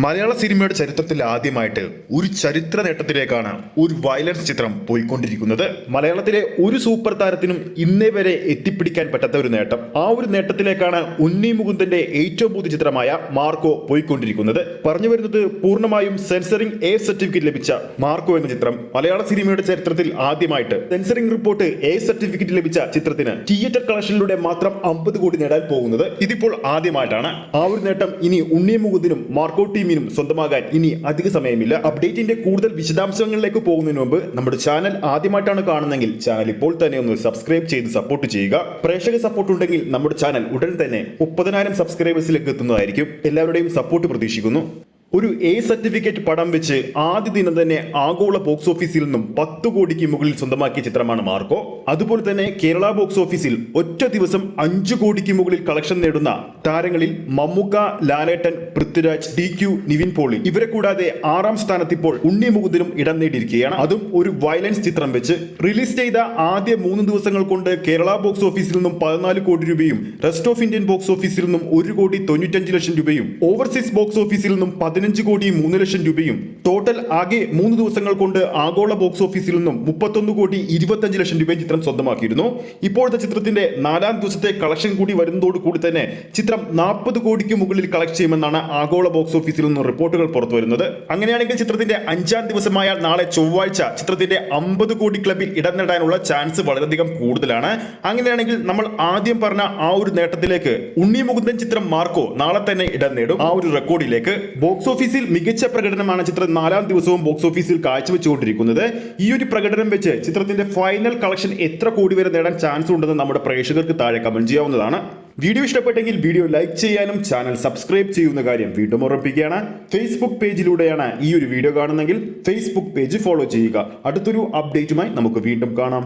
മലയാള സിനിമയുടെ ചരിത്രത്തിൽ ആദ്യമായിട്ട് ഒരു ചരിത്ര നേട്ടത്തിലേക്കാണ് ഒരു വയലൻസ് ചിത്രം പോയിക്കൊണ്ടിരിക്കുന്നത്. മലയാളത്തിലെ ഒരു സൂപ്പർ താരത്തിനും ഇന്നേ വരെ എത്തിപ്പിടിക്കാൻ പറ്റാത്ത ഒരു നേട്ടം. ആ ഒരു നേട്ടത്തിലേക്കാണ് ഉണ്ണി മുകുന്ദന്റെ ഏറ്റവും പുതിയ ചിത്രമായ മാർക്കോ പോയിക്കൊണ്ടിരിക്കുന്നത്. പറഞ്ഞു വരുന്നത് പൂർണമായും സെൻസറിംഗ് എ സർട്ടിഫിക്കറ്റ് ലഭിച്ച മാർക്കോ എന്ന ചിത്രം. മലയാള സിനിമയുടെ ചരിത്രത്തിൽ ആദ്യമായിട്ട് സെൻസറിംഗ് റിപ്പോർട്ട് എ സർട്ടിഫിക്കറ്റ് ലഭിച്ച ചിത്രത്തിന് തിയേറ്റർ കളക്ഷനിലൂടെ മാത്രം അമ്പത് കോടി നേടാൻ പോകുന്നത്. ഇതിപ്പോൾ ആദ്യമായിട്ടാണ്. ആ ഒരു നേട്ടം ഇനി ഉണ്ണി മുകുന്ദനും മാർക്കോ ടീമിനും സ്വന്തമാകാൻ ഇനി അധിക സമയമില്ല. അപ്ഡേറ്റിന്റെ കൂടുതൽ വിശദാംശങ്ങളിലേക്ക് പോകുന്നതിന് മുമ്പ് നമ്മുടെ ചാനൽ ആദ്യമായിട്ടാണ് കാണുന്നതെങ്കിൽ ചാനൽ ഇപ്പോൾ തന്നെ ഒന്ന് സബ്സ്ക്രൈബ് ചെയ്ത് സപ്പോർട്ട് ചെയ്യുക. പ്രേക്ഷക സപ്പോർട്ട് ഉണ്ടെങ്കിൽ നമ്മുടെ ചാനൽ ഉടൻ തന്നെ മുപ്പതിനായിരം സബ്സ്ക്രൈബേഴ്സിലേക്ക് എത്തുന്നതായിരിക്കും. എല്ലാവരുടെയും സപ്പോർട്ട് പ്രതീക്ഷിക്കുന്നു. ഒരു എ സർട്ടിഫിക്കറ്റ് പടം വെച്ച് ആദ്യ ദിനം തന്നെ ആഗോള ബോക്സ് ഓഫീസിൽ നിന്നും പത്ത് കോടിക്ക് മുകളിൽ സ്വന്തമാക്കിയ ചിത്രമാണ് മാർക്കോ. അതുപോലെ തന്നെ കേരള ബോക്സ് ഓഫീസിൽ ഒറ്റ ദിവസം അഞ്ചു കോടിക്ക് മുകളിൽ കളക്ഷൻ നേടുന്ന താരങ്ങളിൽ മമ്മുക്ക ലാലേട്ടൻ പൃഥ്വിരാജ് ഡി ക്യു നിവിൻ പോളി. ഇവരെ കൂടാതെ ആറാം സ്ഥാനത്ത് ഇപ്പോൾ ഉണ്ണി മുകുന്ദനും ഇടം നേടിയിരിക്കുകയാണ്. അതും ഒരു വയലൻസ് ചിത്രം വെച്ച് റിലീസ് ചെയ്ത ആദ്യ മൂന്ന് ദിവസങ്ങൾ കൊണ്ട് കേരള ബോക്സ് ഓഫീസിൽ നിന്നും പതിനാല് കോടി രൂപയും റെസ്റ്റ് ഓഫ് ഇന്ത്യൻ ബോക്സ് ഓഫീസിൽ നിന്നും ഒരു കോടി തൊണ്ണൂറ്റഞ്ച് ലക്ഷം രൂപയും ഓവർസീസ് ബോക്സ് ഓഫീസിൽ നിന്നും പതിനഞ്ച് കോടി മൂന്ന് ലക്ഷം രൂപയും ടോട്ടൽ ആകെ മൂന്ന് ദിവസങ്ങൾ കൊണ്ട് ആഗോള ബോക്സ് ഓഫീസിൽ നിന്നും മുപ്പത്തൊന്ന് കോടി ഇരുപത്തഞ്ച് ലക്ഷം രൂപയും ചിത്രം സ്വന്തമാക്കിയിരുന്നു. ഇപ്പോഴത്തെ ചിത്രത്തിന്റെ നാലാം ദിവസത്തെ കളക്ഷൻ കൂടി വരുന്നതോട് കൂടി തന്നെ ചിത്രം നാൽപ്പത് കോടിക്ക് മുകളിൽ കളക്ട് ചെയ്യുമെന്നാണ് ആഗോള ബോക്സ് ഓഫീസിൽ നിന്നും റിപ്പോർട്ടുകൾ പുറത്തു വരുന്നത്. അങ്ങനെയാണെങ്കിൽ ചിത്രത്തിന്റെ അഞ്ചാം ദിവസമായ നാളെ ചൊവ്വാഴ്ച ചിത്രത്തിന്റെ അമ്പത് കോടി ക്ലബിൽ ഇടം നേടാനുള്ള ചാൻസ് വളരെയധികം കൂടുതലാണ്. അങ്ങനെയാണെങ്കിൽ നമ്മൾ ആദ്യം പറഞ്ഞ ആ ഒരു നേട്ടത്തിലേക്ക് ഉണ്ണി മുകുന്ദൻ ചിത്രം മാർക്കോ നാളെ തന്നെ ഇടം നേടും. ആ ഒരു റെക്കോർഡിലേക്ക് ബോക്സ് ഓഫീസിൽ മികച്ച പ്രകടനമാണ് ചിത്രം നാലാം ദിവസവും ബോക്സ് ഓഫീസിൽ കാഴ്ചവെച്ചുകൊണ്ടിരിക്കുന്നത്. ഈ ഒരു പ്രകടനം വെച്ച് ചിത്രത്തിന്റെ ഫൈനൽ കളക്ഷൻ എത്ര കോടി വരെ നേടാൻ ചാൻസ് ഉണ്ടെന്ന് നമ്മുടെ പ്രേക്ഷകർക്ക് താഴെ കമന്റ് ചെയ്യാവുന്നതാണ്. വീഡിയോ ഇഷ്ടപ്പെട്ടെങ്കിൽ വീഡിയോ ലൈക്ക് ചെയ്യാനും ചാനൽ സബ്സ്ക്രൈബ് ചെയ്യുന്ന കാര്യം വീണ്ടും ഉറപ്പിക്കുകയാണ് ഫേസ്ബുക്ക് പേജിലൂടെയാണ് ഈ ഒരു വീഡിയോ കാണുന്നതെങ്കിൽ ഫേസ്ബുക്ക് പേജ് ഫോളോ ചെയ്യുക. അടുത്തൊരു അപ്ഡേറ്റുമായി നമുക്ക് വീണ്ടും കാണാം.